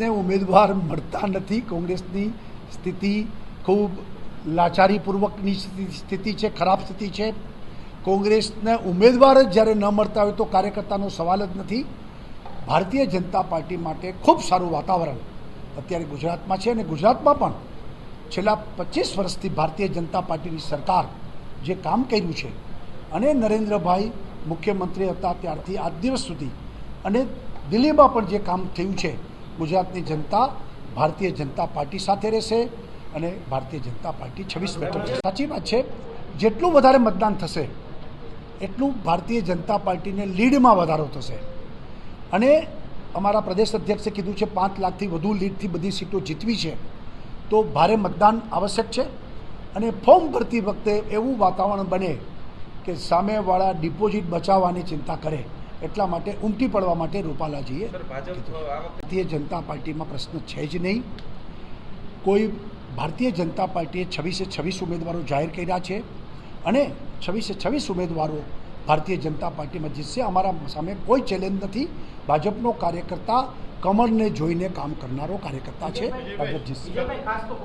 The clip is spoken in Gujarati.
કોંગ્રેસને ઉમેદવાર મળતા નથી. કોંગ્રેસની સ્થિતિ ખૂબ લાચારીપૂર્વકની સ્થિતિ- છે, ખરાબ સ્થિતિ છે. કોંગ્રેસને ઉમેદવાર જ જ્યારે ન મળતા હોય તો કાર્યકર્તાનો સવાલ જ નથી. ભારતીય જનતા પાર્ટી માટે ખૂબ સારું વાતાવરણ અત્યારે ગુજરાતમાં છે અને ગુજરાતમાં પણ છેલ્લા પચીસ વર્ષથી ભારતીય જનતા પાર્ટીની સરકાર જે કામ કર્યું છે અને નરેન્દ્રભાઈ મુખ્યમંત્રી હતા ત્યારથી આજ દિવસ સુધી અને દિલ્હીમાં પણ જે કામ થયું છે ગુજરાતની જનતા ભારતીય જનતા પાર્ટી સાથે રહેશે અને ભારતીય જનતા પાર્ટી છવ્વીસ બેઠક સાચી વાત છે. જેટલું વધારે મતદાન થશે, એટલું ભારતીય જનતા પાર્ટીને લીડમાં વધારો થશે. અને અમારા પ્રદેશ અધ્યક્ષે કીધું છે, પાંચ લાખથી વધુ લીડથી બધી સીટો જીતવી છે. તો ભારે મતદાન આવશ્યક છે. અને ફોર્મ ભરતી વખતે એવું વાતાવરણ બને કે સામેવાળા ડિપોઝિટ બચાવવાની ચિંતા કરે. એટલા માટે ઉમટી પડવા માટે રૂપાલાજીએ જઈએ ભાજપ કીધું. આ વખતે ભારતીય જનતા પાર્ટીમાં પ્રશ્ન છે જ નહીં. કોઈ ભારતીય જનતા પાર્ટીએ છવ્વીસે છવ્વીસ ઉમેદવારો જાહેર કર્યા છે અને છવ્વીસે છવ્વીસ ઉમેદવારો ભારતીય જનતા પાર્ટીમાં જીતશે. અમારા સામે કોઈ ચેલેન્જ નથી. ભાજપનો કાર્યકર્તા કમળને જોઈને કામ કરનારો કાર્યકર્તા છે. ભાજપ જીતશે.